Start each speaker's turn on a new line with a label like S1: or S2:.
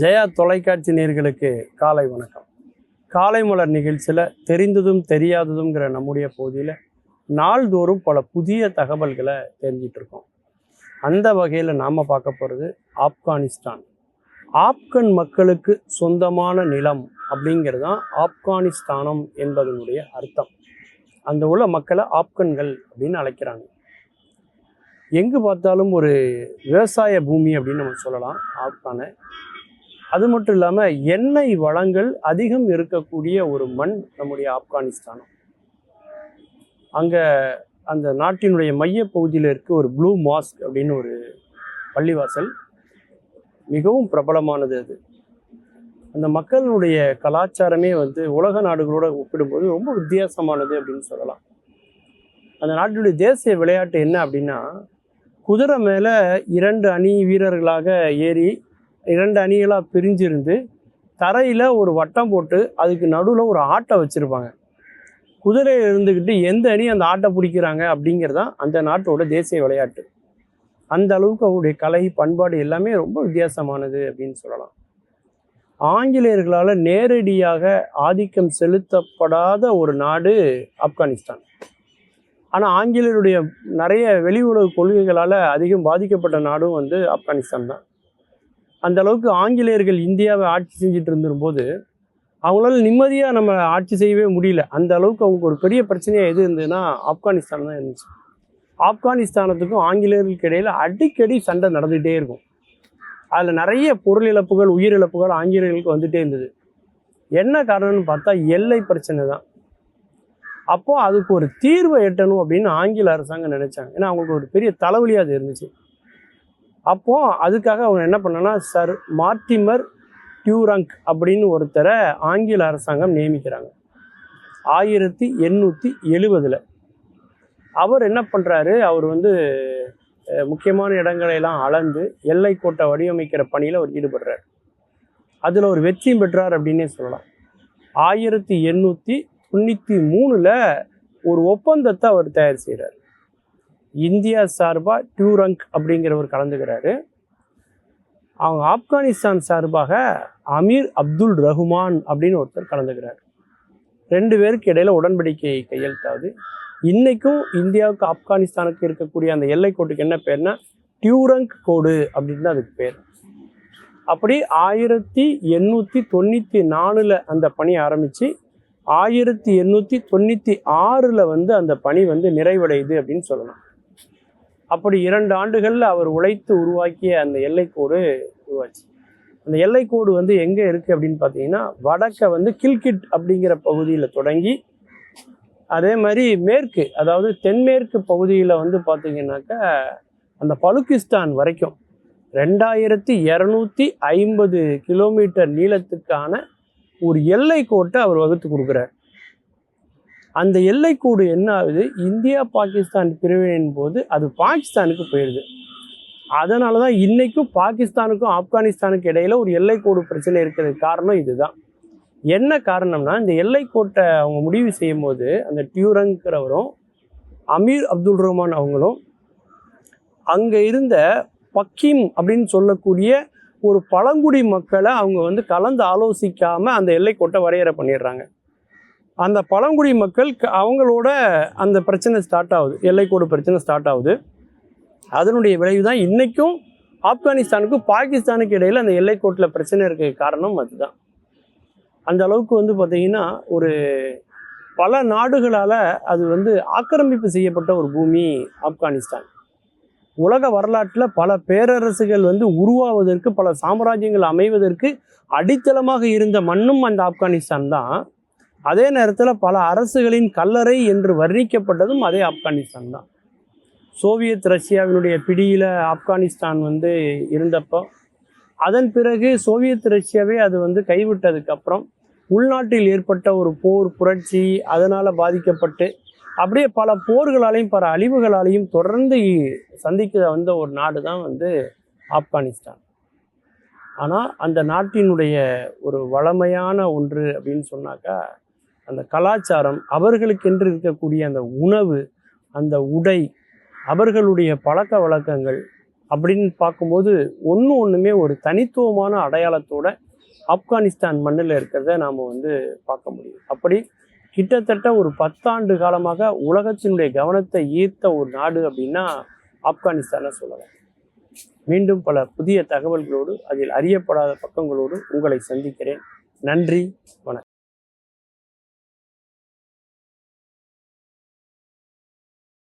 S1: ஜெயா தொலைக்காட்சி நேர்களுக்கு காலை வணக்கம். காலை மலர் நிகழ்ச்சியில் தெரிந்ததும் தெரியாததுங்கிற நம்முடைய பகுதியில் நாள்தோறும் பல புதிய தகவல்களை தெரிஞ்சிட்ருக்கோம் அந்த வகையில் நாம் பார்க்க போகிறது ஆப்கானிஸ்தான். ஆப்கன் மக்களுக்கு சொந்தமான நிலம் அப்படிங்கிறது தான் ஆப்கானிஸ்தானம் என்பதனுடைய அர்த்தம். அந்த உள்ள மக்களை ஆப்கன்கள் அப்படின்னு அழைக்கிறாங்க. எங்கு பார்த்தாலும் ஒரு விவசாய பூமி அப்படின்னு நம்ம சொல்லலாம். ஆப்கானை அது மட்டும் இல்லாமல் எண்ணெய் வளங்கள் அதிகம் இருக்கக்கூடிய ஒரு மண் நம்முடைய ஆப்கானிஸ்தானம். அங்கே அந்த நாட்டினுடைய மைய பகுதியில் இருக்க ஒரு ப்ளூ மாஸ்க் அப்படின்னு ஒரு பள்ளிவாசல். மிகவும் பிரபலமானது அது. அந்த மக்களுடைய கலாச்சாரமே வந்து உலக நாடுகளோட ஒப்பிடும்போது ரொம்ப வித்தியாசமானது அப்படின்னு சொல்லலாம். அந்த நாட்டினுடைய தேசிய விளையாட்டு என்ன அப்படின்னா குதிரை மேலே இரண்டு அணி வீரர்களாக ஏறி இரண்டு அணிகளாக பிரிஞ்சிருந்து தரையில் ஒரு வட்டம் போட்டு அதுக்கு நடுவில் ஒரு ஆட்டை வச்சுருப்பாங்க. குதிரையில் இருந்துக்கிட்டு எந்த அணி அந்த ஆட்டை பிடிக்கிறாங்க அப்படிங்கிறது தான் அந்த நாட்டோட தேசிய விளையாட்டு. அந்த அளவுக்கு அவருடைய கலை பண்பாடு எல்லாமே ரொம்ப வித்தியாசமானது அப்படின்னு சொல்லலாம். ஆங்கிலேயர்களால் நேரடியாக ஆதிக்கம் செலுத்தப்படாத ஒரு நாடு ஆப்கானிஸ்தான். ஆனால் ஆங்கிலேயருடைய நிறைய வெளி உலக கொள்கைகளால் அதிகம் பாதிக்கப்பட்ட நாடும் வந்து ஆப்கானிஸ்தான் தான். அந்த அளவுக்கு ஆங்கிலேயர்கள் இந்தியாவை ஆட்சி செஞ்சுட்டு இருந்திருக்கும்போது அவங்களால நிம்மதியாக நம்ம ஆட்சி செய்யவே முடியல. அந்த அளவுக்கு அவங்களுக்கு ஒரு பெரிய பிரச்சனையாக எது இருந்ததுன்னா ஆப்கானிஸ்தான் தான் இருந்துச்சு. ஆப்கானிஸ்தானத்துக்கும் ஆங்கிலேயர்களுக்கு இடையில் அடிக்கடி சண்டை நடந்துகிட்டே இருக்கும். அதில் நிறைய பொருள் இழப்புகள் உயிரிழப்புகள் ஆங்கிலேயர்களுக்கு வந்துகிட்டே இருந்தது. என்ன காரணம்னு பார்த்தா எல்லை பிரச்சனை தான். அப்போது அதுக்கு ஒரு தீர்வை எட்டணும் அப்படின்னு ஆங்கில அரசாங்கம் நினைச்சாங்க. ஏன்னா அவங்களுக்கு ஒரு பெரிய தலைவலியாக அது இருந்துச்சு. அப்போ அதுக்காக அவங்க என்ன பண்ணனா சர் மார்டிமர் டியூரங்க் அப்படின்னு ஒருத்தரை ஆங்கில அரசாங்கம் நியமிக்கிறாங்க. ஆயிரத்தி எண்ணூற்றி எழுபதில் அவர் என்ன பண்ணுறாரு அவர் வந்து முக்கியமான இடங்களையெல்லாம் அளந்து எல்லை கோட்டை வடிவமைக்கிற பணியில் அவர் ஈடுபடுறார். அதில் ஒரு வெற்றியும் பெற்றார் அப்படின்னே சொல்லலாம். ஆயிரத்தி எண்ணூற்றி தொண்ணூற்றி மூணில் ஒரு ஒப்பந்தத்தை அவர் தயார் செய்கிறார் இந்தியா சார்பாக டியூரங்க் அப்படிங்கிறவர் கலந்துக்கிறாரு. அவங்க ஆப்கானிஸ்தான் சார்பாக அமீர் அப்துல் ரஹ்மான் அப்படின்னு ஒருத்தர் கலந்துக்கிறார். ரெண்டு பேருக்கு இடையில் உடன்படிக்கை கையெழுத்தாது இன்றைக்கும் இந்தியாவுக்கு ஆப்கானிஸ்தானுக்கு இருக்கக்கூடிய அந்த எல்லைக்கோட்டுக்கு என்ன பேர்னா டியூரங்க் கோடு அப்படின்னு தான் அதுக்கு பேர். அப்படி ஆயிரத்தி எண்ணூற்றி தொண்ணூற்றி நாலில் அந்த பணி ஆரம்பித்து ஆயிரத்தி எண்ணூற்றி தொண்ணூற்றி ஆறில் வந்து அந்த பணி வந்து நிறைவடையுது அப்படின்னு சொல்லலாம். அப்படி இரண்டு ஆண்டுகளில் அவர் உழைத்து உருவாக்கிய அந்த எல்லைக்கோடு உருவாச்சு. அந்த எல்லைக்கோடு வந்து எங்கே இருக்குது அப்படின்னு பார்த்தீங்கன்னா வடக்க வந்து கில்கிட் அப்படிங்கிற பகுதியில் தொடங்கி அதே மாதிரி மேற்கு அதாவது தென்மேற்கு பகுதியில் வந்து பார்த்திங்கனாக்கா அந்த பலுக்கிஸ்தான் வரைக்கும் ரெண்டாயிரத்தி இரநூத்தி ஐம்பது கிலோமீட்டர் நீளத்துக்கான ஒரு எல்லை கோட்டை அவர் வகுத்து கொடுக்குறார். அந்த எல்லைக்கோடு என்ன ஆகுது இந்தியா பாகிஸ்தான் பிரிவினையின் போது அது பாகிஸ்தானுக்கு போயிடுது அதனால தான் இன்றைக்கும் பாகிஸ்தானுக்கும் ஆப்கானிஸ்தானுக்கு இடையில ஒரு எல்லைக்கோடு பிரச்சனை இருக்கிறதுக்கு காரணம் இதுதான். என்ன காரணம்னா இந்த எல்லைக்கோட்டை அவங்க முடிவு செய்யும் போது அந்த டியூரங்கிறவரும் அமீர் அப்துல் ரஹ்மான் அவங்களும் அங்கே இருந்த பக்கிம் அப்படின்னு சொல்லக்கூடிய ஒரு பழங்குடி மக்களை அவங்க வந்து கலந்து ஆலோசிக்காமல் அந்த எல்லைக்கோட்டை வரையறை பண்ணிடுறாங்க. அந்த பழங்குடி மக்கள் க- அவங்களோட அந்த பிரச்சனை ஸ்டார்ட் ஆகுது. எல்லைக்கோடு பிரச்சனை ஸ்டார்ட் ஆகுது. அதனுடைய விளைவு தான் இன்றைக்கும் ஆப்கானிஸ்தானுக்கும் பாகிஸ்தானுக்கு இடையில் அந்த எல்லைக்கோட்டில் பிரச்சனை இருக்க காரணம் அதுதான். அந்த அளவுக்கு வந்து பார்த்திங்கன்னா ஒரு பல நாடுகளால் அது வந்து ஆக்கிரமிப்பு செய்யப்பட்ட ஒரு பூமி ஆப்கானிஸ்தான். உலக வரலாற்றில் பல பேரரசுகள் வந்து உருவாவதற்கு பல சாம்ராஜ்யங்கள் அமைவதற்கு அடித்தளமாக இருந்த மண்ணும் அந்த ஆப்கானிஸ்தான் தான். அதே நேரத்தில் பல அரசுகளின் கல்லறை என்று வர்ணிக்கப்பட்டதும் அதே ஆப்கானிஸ்தான் தான். சோவியத் ரஷ்யாவினுடைய பிடியில் ஆப்கானிஸ்தான் வந்து இருந்தப்போ அதன் பிறகு சோவியத் ரஷ்யாவே அது வந்து கைவிட்டதுக்கப்புறம் உள்நாட்டில் ஏற்பட்ட ஒரு போர் புரட்சி அதனால் பாதிக்கப்பட்டு அப்படியே பல போர்களாலையும் பல அழிவுகளாலையும் தொடர்ந்து சந்திக்க வந்த ஒரு நாடு தான் வந்து ஆப்கானிஸ்தான். ஆனால் அந்த நாட்டினுடைய ஒரு வளமையான ஒன்று அப்படின்னு சொன்னாக்கா அந்த கலாச்சாரம் அவர்களுக்கென்று இருக்கக்கூடிய அந்த உணவு அந்த உடை அவர்களுடைய பழக்க வழக்கங்கள் அப்படின்னு பார்க்கும்போது ஒன்று ஒன்றுமே ஒரு தனித்துவமான அடையாளத்தோட ஆப்கானிஸ்தான் மண்ணில் இருக்கிறத நாம் வந்து பார்க்க முடியும். அப்படி கிட்டத்தட்ட ஒரு பத்தாண்டு காலமாக உலகத்தினுடைய கவனத்தை ஈர்த்த ஒரு நாடு அப்படின்னா ஆப்கானிஸ்தானை சொல்லலாம். மீண்டும் பல புதிய தகவல்களோடு அதில் அறியப்படாத பக்கங்களோடு உங்களை சந்திக்கிறேன். நன்றி வணக்கம்.